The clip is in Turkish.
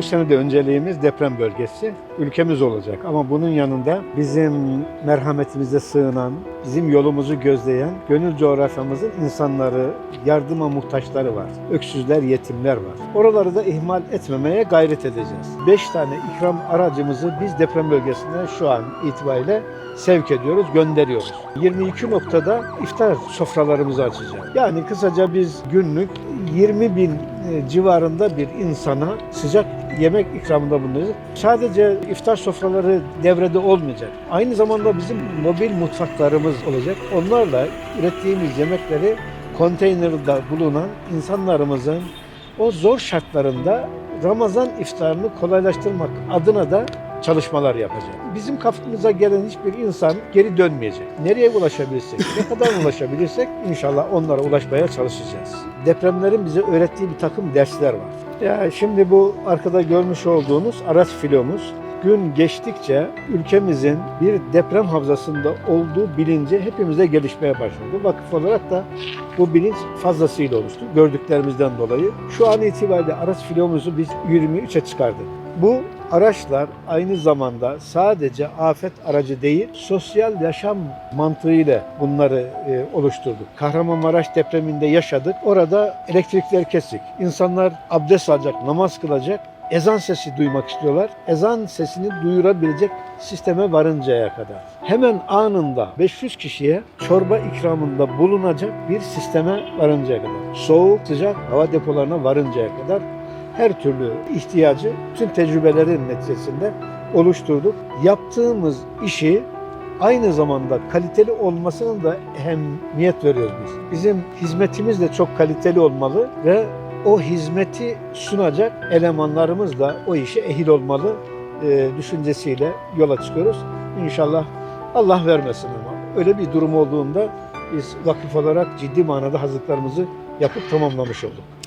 bu sene de önceliğimiz deprem bölgesi. Ülkemiz olacak ama bunun yanında bizim merhametimize sığınan, bizim yolumuzu gözleyen, gönül coğrafyamızın insanları, yardıma muhtaçları var. Öksüzler, yetimler var. Oraları da ihmal etmemeye gayret edeceğiz. 5 tane ikram aracımızı biz deprem bölgesine şu an itibariyle sevk ediyoruz, gönderiyoruz. 22 noktada iftar sofralarımızı açacağız. Yani kısaca biz günlük 20 bin e, civarında bir insana sıcak yemek ikramında bulunacağız. Sadece iftar sofraları devrede olmayacak. Aynı zamanda bizim mobil mutfaklarımız olacak. Onlarla ürettiğimiz yemekleri konteynerde bulunan insanlarımızın o zor şartlarında Ramazan iftarını kolaylaştırmak adına da çalışmalar yapacak. Bizim kafamıza gelen hiçbir insan geri dönmeyecek. Nereye ulaşabilirsek, ne kadar ulaşabilirsek inşallah onlara ulaşmaya çalışacağız. Depremlerin bize öğrettiği bir takım dersler var. Ya şimdi bu arkada görmüş olduğunuz araç filomuz gün geçtikçe ülkemizin bir deprem havzasında olduğu bilinci hepimize gelişmeye başladı. Vakıf olarak da bu bilinç fazlasıyla oluştu. Gördüklerimizden dolayı. Şu an itibariyle araç filomuzu biz 23'e çıkardık. Bu araçlar aynı zamanda sadece afet aracı değil, sosyal yaşam mantığıyla bunları e, oluşturduk. Kahramanmaraş depreminde yaşadık. Orada elektrikler kesik. İnsanlar abdest alacak, namaz kılacak. Ezan sesi duymak istiyorlar. Ezan sesini duyurabilecek sisteme varıncaya kadar. Hemen anında 500 kişiye çorba ikramında bulunacak bir sisteme varıncaya kadar. Soğuk, sıcak hava depolarına varıncaya kadar her türlü ihtiyacı tüm tecrübelerin neticesinde oluşturduk. Yaptığımız işi aynı zamanda kaliteli olmasının da ehemmiyet veriyoruz biz. Bizim hizmetimiz de çok kaliteli olmalı ve o hizmeti sunacak elemanlarımız da o işe ehil olmalı e, düşüncesiyle yola çıkıyoruz. İnşallah Allah vermesin ama öyle bir durum olduğunda biz vakıf olarak ciddi manada hazırlıklarımızı yapıp tamamlamış olduk.